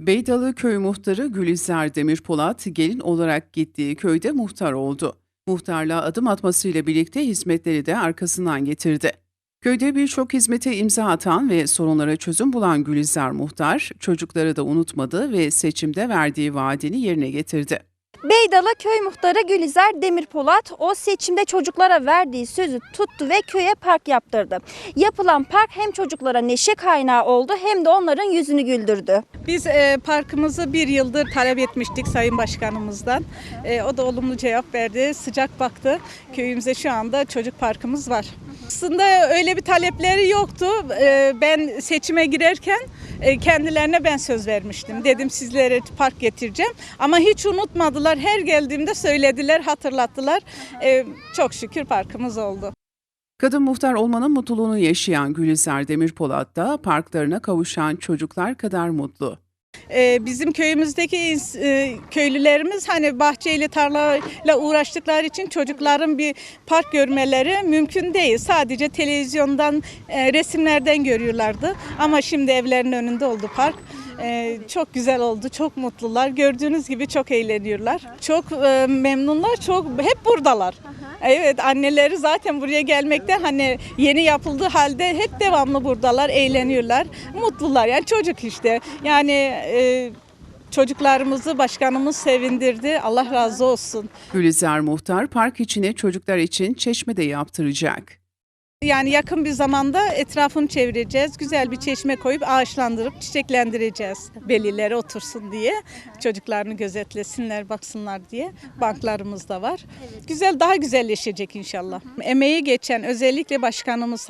Beydalı köy muhtarı Gülizar Demirpolat gelin olarak gittiği köyde muhtar oldu. Muhtarlığa adım atmasıyla birlikte hizmetleri de arkasından getirdi. Köyde birçok hizmete imza atan ve sorunlara çözüm bulan Gülizar Muhtar, çocukları da unutmadı ve seçimde verdiği vaadini yerine getirdi. Beydalı köy muhtarı Gülizar Demirpolat o seçimde çocuklara verdiği sözü tuttu ve köye park yaptırdı. Yapılan park hem çocuklara neşe kaynağı oldu hem de onların yüzünü güldürdü. Biz e, parkımızı bir yıldır talep etmiştik Sayın Başkanımızdan. E, o da olumlu cevap verdi, sıcak baktı. Köyümüze şu anda çocuk parkımız var. Aslında öyle bir talepleri yoktu. E, ben seçime girerken e, kendilerine ben söz vermiştim. Dedim sizlere park getireceğim. Ama hiç unutmadılar. Her geldiğimde söylediler, hatırlattılar. E, çok şükür parkımız oldu. Kadın muhtar olmanın mutluluğunu yaşayan Gülizar Demirpolat da parklarına kavuşan çocuklar kadar mutlu. Ee, bizim köyümüzdeki e, köylülerimiz hani bahçeyle tarlayla uğraştıkları için çocukların bir park görmeleri mümkün değil. Sadece televizyondan e, resimlerden görüyorlardı ama şimdi evlerinin önünde oldu park. Ee, çok güzel oldu, çok mutlular. Gördüğünüz gibi çok eğleniyorlar. Çok e, memnunlar, çok hep buradalar. Evet, anneleri zaten buraya gelmekten hani yeni yapıldığı halde hep devamlı buradalar, eğleniyorlar. Mutlular yani çocuk işte. Yani e, çocuklarımızı başkanımız sevindirdi. Allah razı olsun. Gülizar Muhtar park içine çocuklar için çeşme de yaptıracak. Yani yakın bir zamanda etrafını çevireceğiz. Güzel bir çeşme koyup ağaçlandırıp çiçeklendireceğiz. Velileri otursun diye. Çocuklarını gözetlesinler, baksınlar diye. Banklarımız da var. Güzel, daha güzelleşecek inşallah. Emeği geçen özellikle başkanımız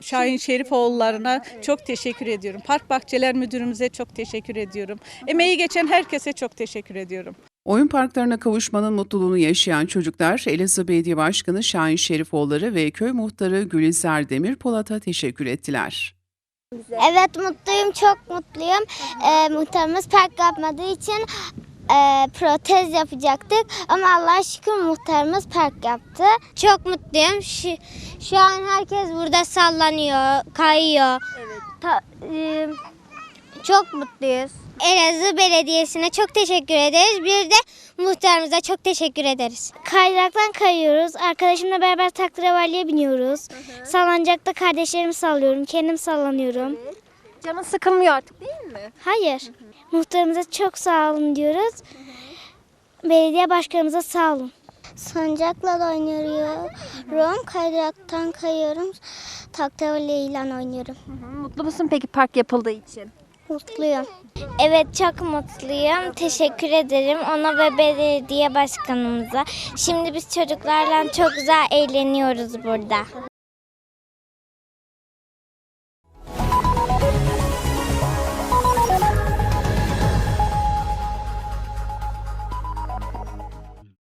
Şahin Şerifoğullarına çok teşekkür ediyorum. Park Bahçeler Müdürümüze çok teşekkür ediyorum. Emeği geçen herkese çok teşekkür ediyorum. Oyun parklarına kavuşmanın mutluluğunu yaşayan çocuklar Elazığ Belediye Başkanı Şahin Şerifoğulları ve köy muhtarı Gülizar Demirpolat'a teşekkür ettiler. Evet mutluyum, çok mutluyum. Ee, muhtarımız park yapmadığı için e, protez yapacaktık. Ama Allah'a şükür muhtarımız park yaptı. Çok mutluyum. Şu, şu an herkes burada sallanıyor, kayıyor. Ta- e, çok mutluyuz. Elazığ Belediyesi'ne çok teşekkür ederiz. Bir de muhtarımıza çok teşekkür ederiz. Kaydıraktan kayıyoruz. Arkadaşımla beraber taklavalliye biniyoruz. Salıncakta kardeşlerimi sallıyorum. Kendim sallanıyorum. Canın sıkılmıyor artık değil mi? Hayır. Muhtarımıza çok sağ olun diyoruz. Belediye başkanımıza sağ olun. Sancakla da oynuyorum. Kaydıraktan kayıyorum. Taklavalliye ilan oynuyorum. Mutlu musun peki park yapıldığı için? Mutluyum. Evet çok mutluyum. Teşekkür ederim ona ve belediye başkanımıza. Şimdi biz çocuklarla çok güzel eğleniyoruz burada.